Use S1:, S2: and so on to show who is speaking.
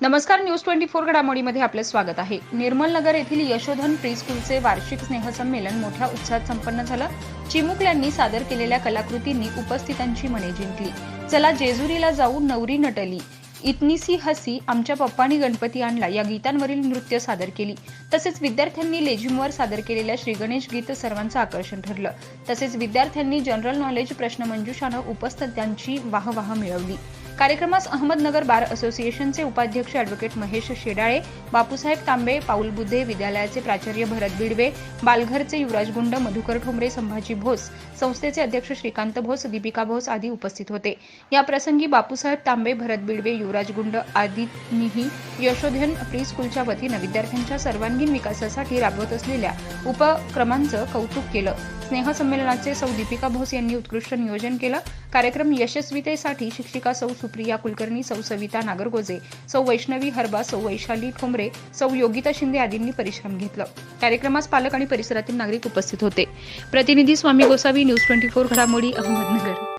S1: नमस्कार news twenty four घडामोडीमध्ये आपलं स्वागत आहे. निर्मल नगर येथील यशोधन प्री स्कूलचे वार्षिक स्नेहसंमेलन मोठ्या उत्साहात संपन्न झालं. चिमुकल्यांनी सादर केलेल्या कलाकृतींनी उपस्थितांची मने जिंकली. चला जेजुरीला जाऊ नवरी नटली. इतनीसी हसी आमच्या पप्पानी गणपती आणला या गीतांवरील नृत्य सादर केली. तसेच विद्यार्थ्यांनी लेझिमवर सादर केलेल्या श्रीगणेश गीत सर्वांचं आकर्षण ठरलं. तसेच विद्यार्थ्यांनी जनरल नॉलेज प्रश्नमंजुषानं उपस्थितांची वाहवाह मिळवली. कार्यक्रमास अहमदनगर बार असोसिएशनचे उपाध्यक्ष ॲडव्होकेट महेश शेडाळे बापूसाहेब तांबे पाऊल बुद्धे विद्यालयाचे प्राचार्य भरत बिडवे बालघरचे युवराज गुंड मधुकर ठोंबरे संभाजी भोस संस्थेचे अध्यक्ष श्रीकांत भोस दीपिका भोस आदी उपस्थित होते. या प्रसंगी बापूसाहेब तांबे भरत बिडवे युवराज गुंड आदींनीही यशोधन प्री स्कूलच्या वतीनं विद्यार्थ्यांच्या सर्वांगीण विकासासाठी राबवत असलेल्या उपक्रमांचं कौतुक केलं. स्नेहसंमेलनाचे सौ दीपिका भोस यांनी उत्कृष्ट नियोजन केलं. कार्यक्रम यशस्वीतेसाठी शिक्षिका सौ सुप्रिया कुलकर्णी सौ सविता नागरगोजे सौ वैष्णवी हरबा सौ वैशाली ठोंबरे सौ योगिता शिंदे आदींनी परिश्रम घेतलं. कार्यक्रमास पालक आणि परिसरातील नागरिक उपस्थित होते. प्रतिनिधी Swami Gosavi news twenty four घडामोडी अहमदनगर.